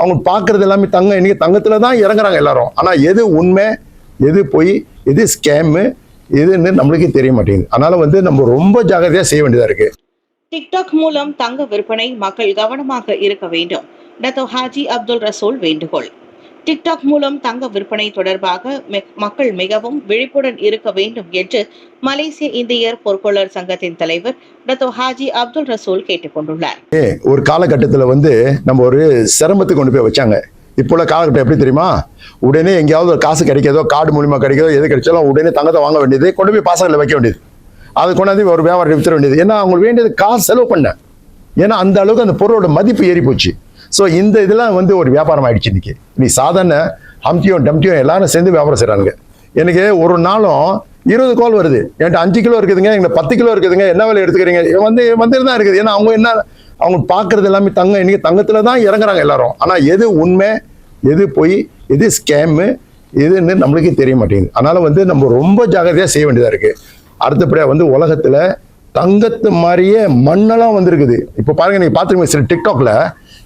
அவங்க பார்க்கறது எல்லாமே தங்கம் இன்னைக்கு தங்கத்துல தான் இறங்குறாங்க எல்லாரும். ஆனா எது உண்மை எது பொய் எது ஸ்கேமு எதுன்னு நம்மளுக்கே தெரிய மாட்டேங்குது. அதனால வந்து நம்ம ரொம்ப ஜாகிரதையா செய்ய வேண்டியதா இருக்கு. டிக்டாக் மூலம் தங்க விற்பனை மக்கள் கவனமாக இருக்க வேண்டும். டத்தோ ஹாஜி அப்துல் ரசூல் வேண்டுகோள். டிக்டாக் மூலம் தங்க விற்பனை தொடர்பாக மெ- மக்கள் மிகவும் விழிப்புடன் இருக்க வேண்டும் என்று மலேசிய இந்தியர் பொற்கொள்ளர் சங்கத்தின் தலைவர் டத்தோ ஹாஜி அப்துல் ரசூல் கேட்டுக்கொண்டுள்ளார் ஒரு காலகட்டத்தில் வந்து நம்ம ஒரு சிரமத்துக்கு கொண்டு போய் வச்சாங்க. இப்போ உள்ள காலகட்டம் எப்படி தெரியுமா? உடனே எங்கேயாவது ஒரு காசு கிடைக்கிறதோ கார்டு மூலிமா கிடைக்கிறதோ எது கிடைச்சாலும் உடனே தங்கத்தை வாங்க வேண்டியது கொண்டு போய் பாசங்களில் வைக்க வேண்டியது. அது கொண்டாந்து ஒரு வியாபாரம் வித்துற வேண்டியது. ஏன்னா அவங்களுக்கு வேண்டியது காசு செலவு பண்ண. ஏன்னா அந்த அளவுக்கு அந்த பொருளோட மதிப்பு ஏறி போச்சு ஸோ இந்த இதெல்லாம் வந்து ஒரு வியாபாரம் ஆயிடுச்சு இன்னைக்கு. நீ சாதாரண ஹம்டியும் டம்டியும் எல்லாரும் சேர்ந்து வியாபாரம் செய்கிறாங்க எனக்கு ஒரு நாளும் இருபது கோல் வருது. என்கிட்ட அஞ்சு கிலோ இருக்குதுங்க எங்களை பத்து கிலோ இருக்குதுங்க என்ன விலை எடுத்துக்கிறீங்க? வந்து வந்துட்டு தான் இருக்குது. ஏன்னா அவங்க என்ன அவங்க பார்க்கறது எல்லாமே தங்கம் இன்னைக்கு தங்கத்தில் தான் இறங்குறாங்க எல்லாரும். ஆனால் எது உண்மை எது பொய் எது ஸ்கேமு எதுன்னு நம்மளுக்கே தெரிய மாட்டேங்குது. அதனால் வந்து நம்ம ரொம்ப ஜாகிரதையாக செய்ய வேண்டியதாக இருக்குது அடுத்தபடியா வந்து உலகத்தில் தங்கத்து மாதிரியே மண்ணெல்லாம் வந்திருக்குது. இப்போ பாருங்க நீங்கள் பாத்துருங்க சில டிக்டாக்ல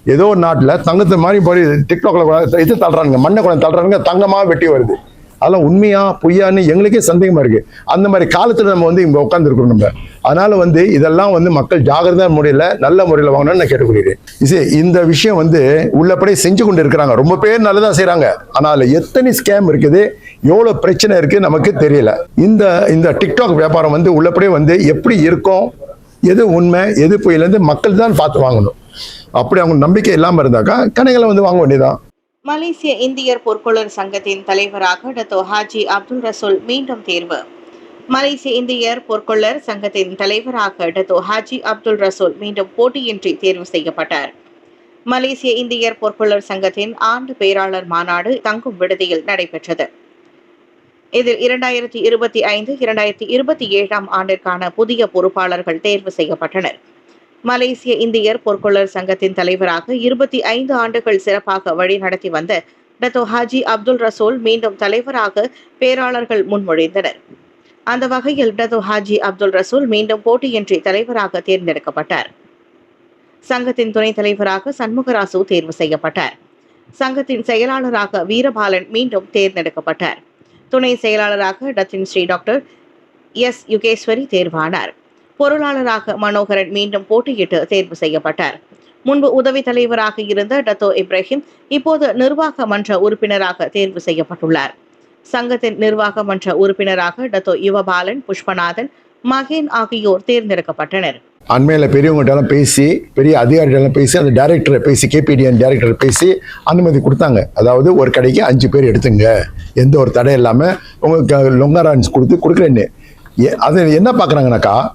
ஏதோ ஒரு நாட்டில் தங்கத்தை மாதிரி போய் டிக்டாக்ல இது தள்ளுறானுங்க மண்ணை கூட தள்ளுறானுங்க தங்கமாக வெட்டி வருது. அதெல்லாம் உண்மையா பொய்யான்னு எங்களுக்கே சந்தேகமா இருக்கு. அந்த மாதிரி காலத்துல நம்ம வந்து இங்க உட்காந்துருக்கோம் நம்ம. அதனால வந்து இதெல்லாம் வந்து மக்கள் ஜாகிரதா முறையில நல்ல முறையில் வாங்கணும்னு நான் கேட்டுக்கொள்கிறேன். இது இந்த விஷயம் வந்து உள்ளபடியே செஞ்சு கொண்டு இருக்கிறாங்க ரொம்ப பேர் நல்லதா செய்கிறாங்க ஆனால் எத்தனை ஸ்கேம் இருக்குது எவ்வளவு பிரச்சனை இருக்கு நமக்கு தெரியல. இந்த இந்த டிக்டாக் வியாபாரம் வந்து உள்ளபடியே வந்து எப்படி இருக்கும் எது உண்மை எது பொய்யிலேருந்து மக்கள் தான் பார்த்து வாங்கணும். அப்படி அவங்க நம்பிக்கை இல்லாமல் இருந்தாக்கா கடைகளை வந்து வாங்க வேண்டியதான் மலேசிய இந்தியர் பொற்கொள்ளர் சங்கத்தின் தலைவராக டத்தோ ஹாஜி அப்துல் ரசூல் மீண்டும் தேர்வு. மலேசிய இந்தியர் பொற்கொள்ளர் சங்கத்தின் தலைவராக டத்தோ ஹாஜி அப்துல் ரசூல் மீண்டும் போட்டியின்றி தேர்வு செய்யப்பட்டார். மலேசிய இந்தியர் பொற்கொள்ளர் சங்கத்தின் ஆண்டு பேராளர் மாநாடு தங்கும் விடுதியில் நடைபெற்றது. இதில் இரண்டாயிரத்தி இருபத்தி ஐந்து இரண்டாயிரத்தி இருபத்தி ஏழாம் ஆண்டிற்கான புதிய பொறுப்பாளர்கள் தேர்வு செய்யப்பட்டனர். மலேசிய இந்தியர் பொற்கொள்ளர் சங்கத்தின் தலைவராக இருபத்தி ஐந்து ஆண்டுகள் சிறப்பாக வழிநடத்தி வந்த டத்தோ ஹாஜி அப்துல் ரசூல் மீண்டும் தலைவராக பேராளர்கள் முன்மொழிந்தனர். அந்த வகையில் டத்தோ ஹாஜி அப்துல் ரசூல் மீண்டும் போட்டியின்றி தலைவராக தேர்ந்தெடுக்கப்பட்டார். சங்கத்தின் துணைத் தலைவராக சண்முகராசு தேர்வு செய்யப்பட்டார். சங்கத்தின் செயலாளராக வீரபாலன் மீண்டும் தேர்ந்தெடுக்கப்பட்டார். துணை செயலாளராக Datin Sri doctor S Yugeswari தேர்வானார். பொருளாளராக மனோகரன் மீண்டும் போட்டியிட்டு தேர்வு செய்யப்பட்டார். முன்பு உதவி தலைவராக இருந்த டத்தோ இப்ராஹிம் இப்போது நிர்வாக மன்ற உறுப்பினராக தேர்வு செய்யப்பட்டுள்ளார். சங்கத்தின் நிர்வாக மன்ற உறுப்பினராக டத்தோ யுவபாலன் புஷ்பநாதன் மகேன் ஆகியோர் தேர்ந்தெடுக்கப்பட்டனர். அண்மையில் பெரியவங்கள்ட்டெல்லாம் பேசி பெரிய அதிகாரிகளெல்லாம் பேசி அந்த டேரக்டரை பேசி கேபிடிஎன் டேரக்டரை பேசி அனுமதி கொடுத்தாங்க. அதாவது ஒரு கடைக்கு அஞ்சு பேர் எடுத்துங்க. எந்த ஒரு தடையும் இல்லாமல் உங்களுக்கு லொங்காரான்ஸ் கொடுத்து கொடுக்குறேன்னு. ஏ- அது என்ன பார்க்குறாங்கனாக்கா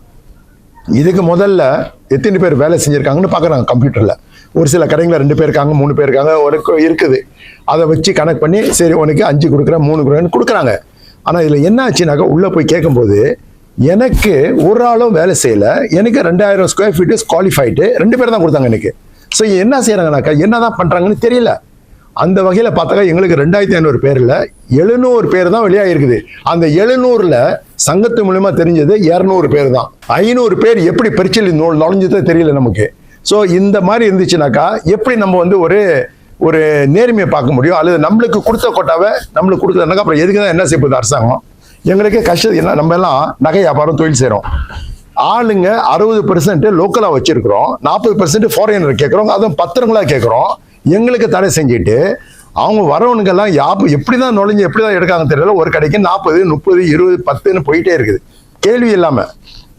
இதுக்கு முதல்ல எத்தனை பேர் வேலை செஞ்சுருக்காங்கன்னு பார்க்குறாங்க கம்ப்யூட்டரில் ஒரு சில கடைங்களில் ரெண்டு பேர் இருக்காங்க மூணு பேர் இருக்காங்க உனக்கு இருக்குது. அதை வச்சு கனெக்ட் பண்ணி சரி உனக்கு அஞ்சு கொடுக்குறேன் மூணு கொடுக்குறேன்னு கொடுக்குறாங்க. ஆனால் இதில் என்ன ஆச்சுனாக்கா உள்ளே போய் கேட்கும்போது எனக்கு ஒரு ஆளும் வேலை செய்யலை. எனக்கு ரெண்டாயிரம் ஸ்கொயர் ஃபீட்டு குவாலிஃபைடு ரெண்டு பேர் தான் கொடுத்தாங்க எனக்கு. ஸோ என்ன செய்கிறாங்கனாக்கா என்ன தான் பண்ணுறாங்கன்னு தெரியல. அந்த வகையில் பார்த்தாக்கா எங்களுக்கு ரெண்டாயிரத்தி ஐநூறு பேரில் எழுநூறு பேர் தான் வெளியாகிருக்குது அந்த எழுநூறில் சங்கத்து மூலயமா தெரிஞ்சது இரநூறு பேர் தான். ஐநூறு பேர் எப்படி பரிச்சல் நுழைஞ்சதே தெரியல நமக்கு. ஸோ இந்த மாதிரி இருந்துச்சுனாக்கா எப்படி நம்ம வந்து ஒரு ஒரு நேர்மையை பார்க்க முடியும்? அல்லது நம்மளுக்கு கொடுத்த கொட்டாவை நம்மளுக்கு கொடுக்கலனாக்கா அப்புறம் எதுக்கு தான் என்ன செய்யுது அரசாங்கம்? எங்களுக்கே கஷ்டம். என்ன நம்ம எல்லாம் நகை வியாபாரம் தொழில் செய்கிறோம் ஆளுங்க அறுபது பெர்சன்ட் லோக்கலாக வச்சிருக்கிறோம். நாற்பது பெர்சன்ட் ஃபாரினர் கேட்குறோம் அதுவும் பத்திரங்களா கேட்குறோம் எங்களுக்கு தடை செஞ்சுட்டு அவங்க வரவனுக்கெல்லாம் யாப்பு எப்படி தான் நுழைஞ்சு எப்படி தான் எடுக்காங்க தெரியல. ஒரு கடைக்கு நாற்பது முப்பது இருபது பத்துன்னு போயிட்டே இருக்குது. கேள்வி இல்லாமல்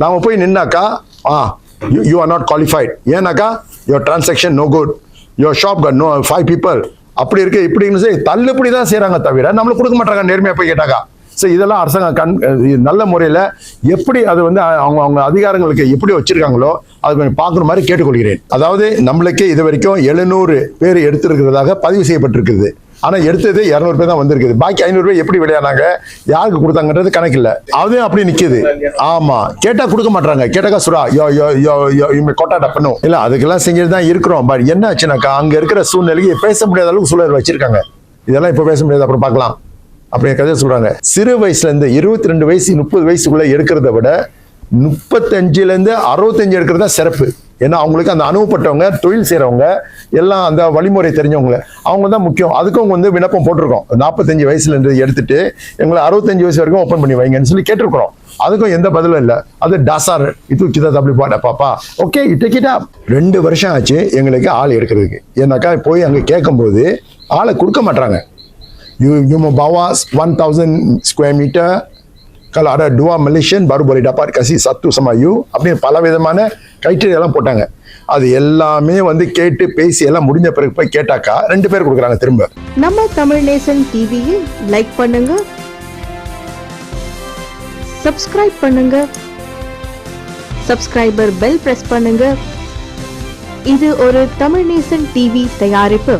நாம் போய் நின்னாக்கா ஆ you you are not qualified ஏன்னாக்கா your transaction no good your shop cut no five people அப்படி இருக்கு இப்படின்னு சொல்லி தள்ளுபடி தான் செய்கிறாங்க தவிர நம்மளுக்கு கொடுக்க மாட்டாங்க நேர்மையாக போய் கேட்டாக்கா. ஸோ இதெல்லாம் அரசாங்கம் கண் நல்ல முறையில் எப்படி அது வந்து அவங்க அவங்க அதிகாரங்களுக்கு எப்படி வச்சிருக்காங்களோ அது கொஞ்சம் பார்க்குற மாதிரி கேட்டுக்கொள்கிறேன். அதாவது நம்மளுக்கே இது வரைக்கும் எழுநூறு பேர் எடுத்திருக்கிறதாக பதிவு செய்யப்பட்டிருக்குது. ஆனால் எடுத்தது இரநூறு பேர் தான் வந்திருக்குது. பாக்கி ஐநூறு பேர் எப்படி விளையாடினாங்க யாருக்கு கொடுத்தாங்கன்றது கணக்கில்லை அதுவும் அப்படி நிற்கிது ஆமாம் கேட்டால் கொடுக்க மாட்டாங்க கேட்டாக்கா சுரா யோ யோ யோ யோ இவங்க கொட்டாட்ட பண்ணும். இல்லை அதுக்கெல்லாம் செஞ்சுட்டு தான் இருக்கிறோம். பட் என்ன ஆச்சுனாக்கா அங்கே இருக்கிற சூழ்நிலைக்கு பேச முடியாத அளவுக்கு சூழல் வச்சிருக்காங்க. இதெல்லாம் இப்போ பேச முடியாது. அப்புறம் பார்க்கலாம். அப்படி கதை சொல்றாங்க. சிறு வயசுல இருந்து இருபத்தி ரெண்டு வயசு முப்பது வயசுக்குள்ள எடுக்கிறத விட முப்பத்தஞ்சுலேருந்து அறுபத்தஞ்சு எடுக்கிறது தான் சிறப்பு. ஏன்னா அவங்களுக்கு அந்த அனுபவப்பட்டவங்க தொழில் செய்கிறவங்க எல்லாம் அந்த வழிமுறை தெரிஞ்சவங்க அவங்க தான் முக்கியம். அதுக்கும் அவங்க வந்து விண்ணப்பம் போட்டிருக்கோம். நாற்பத்தஞ்சு வயசுலேருந்து எடுத்துட்டு எங்களை அறுபத்தஞ்சு வயசு வரைக்கும் ஓப்பன் பண்ணி வைங்கன்னு சொல்லி கேட்டிருக்கிறோம். அதுக்கும் எந்த பதிலும் இல்லை. அது டாசார் இது கிதா அப்படி பாட பாப்பா. ஓகே இட்டக்கிட்டா ரெண்டு வருஷம் ஆச்சு எங்களுக்கு ஆள் எடுக்கிறதுக்கு. ஏன்னாக்கா போய் அங்கே கேட்கும்போது ஆளை கொடுக்க மாட்டாங்க you you mau bawa 1000 square meter kalau ada dua Malaysian baru boleh dapat kasih satu sama you. அப்படின்னு பல விதமான criteria எல்லாம் போட்டாங்க அது எல்லாமே வந்து கேட்டு பேசி எல்லாம் முடிஞ்ச பிறகு போய் கேட்டாக்கா ரெண்டு பேர் கொடுக்குறாங்க திரும்ப நம்ம தமிழ் நேசன் டிவியை லைக் பண்ணுங்க சப்ஸ்கிரைப் பண்ணுங்க சப்ஸ்கிரைபர் பெல் பிரஸ் பண்ணுங்க இது ஒரு தமிழ் நேசன் டிவி தயாரிப்பு